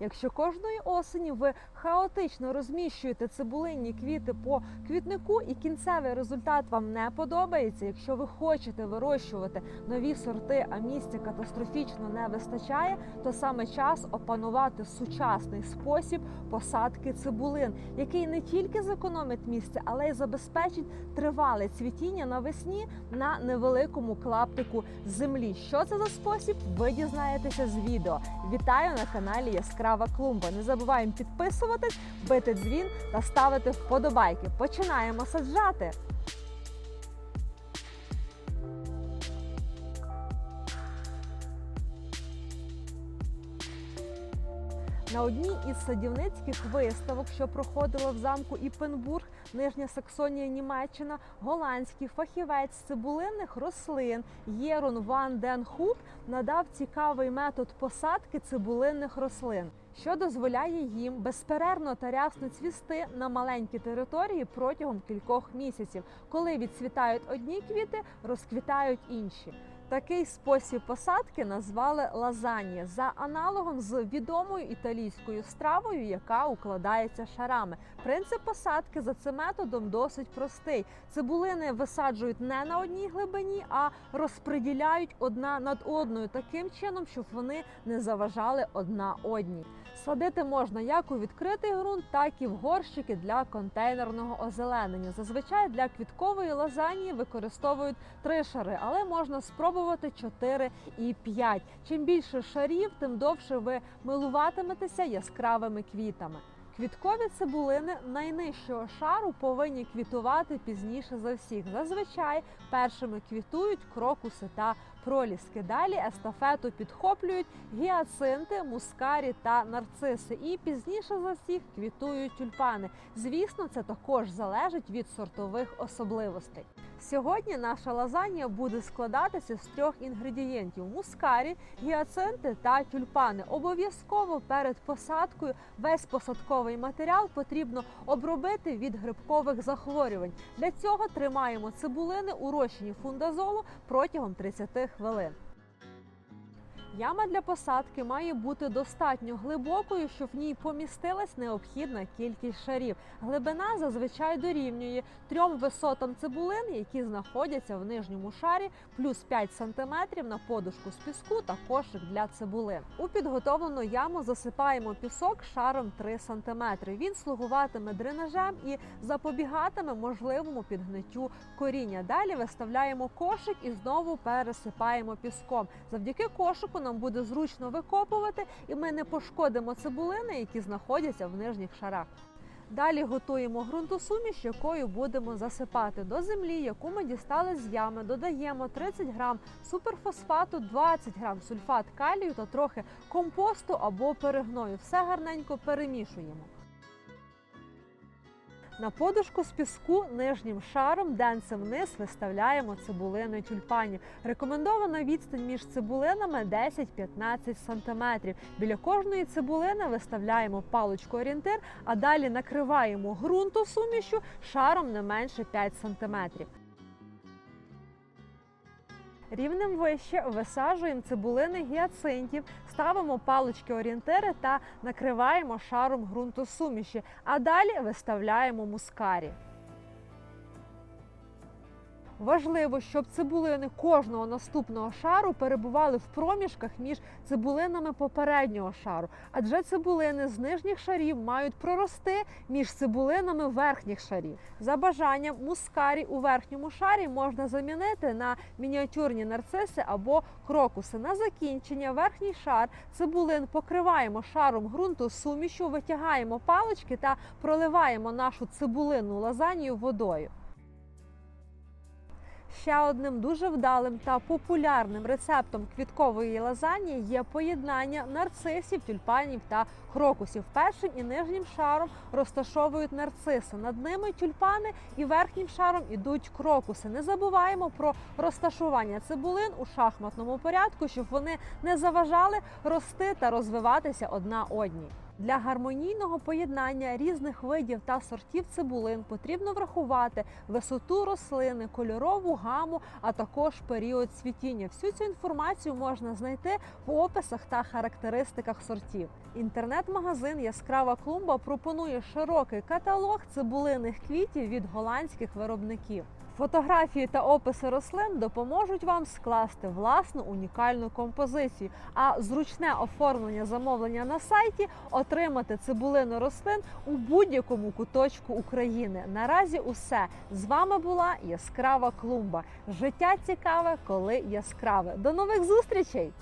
Якщо кожної осені ви хаотично розміщуєте цибулинні квіти по квітнику і кінцевий результат вам не подобається, якщо ви хочете вирощувати нові сорти, а місця катастрофічно не вистачає, то саме час опанувати сучасний спосіб посадки цибулин, який не тільки зекономить місце, але й забезпечить тривале цвітіння навесні на невеликому клаптику землі. Що це за спосіб? Ви дізнаєтеся з відео. Вітаю на каналі Яскрава Клумба. Не забуваємо підписуватись, бити дзвін та ставити вподобайки. Починаємо саджати. На одній із садівницьких виставок, що проходила в замку Іпенбург, Нижня Саксонія, Німеччина, голландський фахівець цибулинних рослин Єрон Ван Ден Хуп надав цікавий метод посадки цибулинних рослин, що дозволяє їм безперервно та рясно цвісти на маленькій території протягом кількох місяців. Коли відцвітають одні квіти, розквітають інші. Такий спосіб посадки назвали лазаньє за аналогом з відомою італійською стравою, яка укладається шарами. Принцип посадки за цим методом досить простий. Цибулини висаджують не на одній глибині, а розподіляють одна над одною таким чином, щоб вони не заважали одна одній. Садити можна як у відкритий ґрунт, так і в горщики для контейнерного озеленення. Зазвичай для квіткової лазанії використовують три шари, але можна спробувати 4 і 5. Чим більше шарів, тим довше ви милуватиметеся яскравими квітами. Квіткові цибулини найнижчого шару повинні квітувати пізніше за всіх. Зазвичай першими квітують крокуси та проліски. Далі естафету підхоплюють гіацинти, мускарі та нарциси. І пізніше за всіх квітують тюльпани. Звісно, це також залежить від сортових особливостей. Сьогодні наша лазанья буде складатися з трьох інгредієнтів: мускарі, гіацинти та тюльпани. Обов'язково перед посадкою весь посадковий матеріал потрібно обробити від грибкових захворювань. Для цього тримаємо цибулини у розчині фундазолу протягом 30 хвилин. Яма для посадки має бути достатньо глибокою, щоб в ній помістилась необхідна кількість шарів. Глибина зазвичай дорівнює трьом висотам цибулин, які знаходяться в нижньому шарі, плюс 5 см на подушку з піску та кошик для цибулин. У підготовлену яму засипаємо пісок шаром 3 см. Він слугуватиме дренажем і запобігатиме можливому підгниттю коріння. Далі виставляємо кошик і знову пересипаємо піском. Завдяки кошику нам буде зручно викопувати, і ми не пошкодимо цибулини, які знаходяться в нижніх шарах. Далі готуємо ґрунтосуміш, якою будемо засипати до землі, яку ми дістали з ями. Додаємо 30 грам суперфосфату, 20 грам сульфат калію та трохи компосту або перегною. Все гарненько перемішуємо. На подушку з піску нижнім шаром денцем вниз виставляємо цибулини тюльпанів. Рекомендована відстань між цибулинами 10-15 см. Біля кожної цибулини виставляємо паличку орієнтир, а далі накриваємо ґрунту сумішю шаром не менше 5 см. Рівнем вище висаджуємо цибулини гіацинтів, ставимо палички орієнтири та накриваємо шаром ґрунтосуміші, а далі виставляємо мускарі. Важливо, щоб цибулини кожного наступного шару перебували в проміжках між цибулинами попереднього шару, адже цибулини з нижніх шарів мають прорости між цибулинами верхніх шарів. За бажанням мускарі у верхньому шарі можна замінити на мініатюрні нарциси або крокуси. На закінчення верхній шар цибулин покриваємо шаром ґрунту сумішю, витягаємо палички та проливаємо нашу цибулинну лазанію водою. Ще одним дуже вдалим та популярним рецептом квіткової лазані є поєднання нарцисів, тюльпанів та крокусів. Першим і нижнім шаром розташовують нарциси. Над ними тюльпани і верхнім шаром ідуть крокуси. Не забуваємо про розташування цибулин у шахматному порядку, щоб вони не заважали рости та розвиватися одна одній. Для гармонійного поєднання різних видів та сортів цибулин потрібно врахувати висоту рослини, кольорову гаму, а також період цвітіння. Всю цю інформацію можна знайти в описах та характеристиках сортів. Інтернет-магазин Яскрава клумба пропонує широкий каталог цибулиних квітів від голландських виробників. Фотографії та описи рослин допоможуть вам скласти власну унікальну композицію, а зручне оформлення замовлення на сайті отримати цибулину рослин у будь-якому куточку України. Наразі усе з вами була яскрава клумба. Життя цікаве, коли яскраве. До нових зустрічей!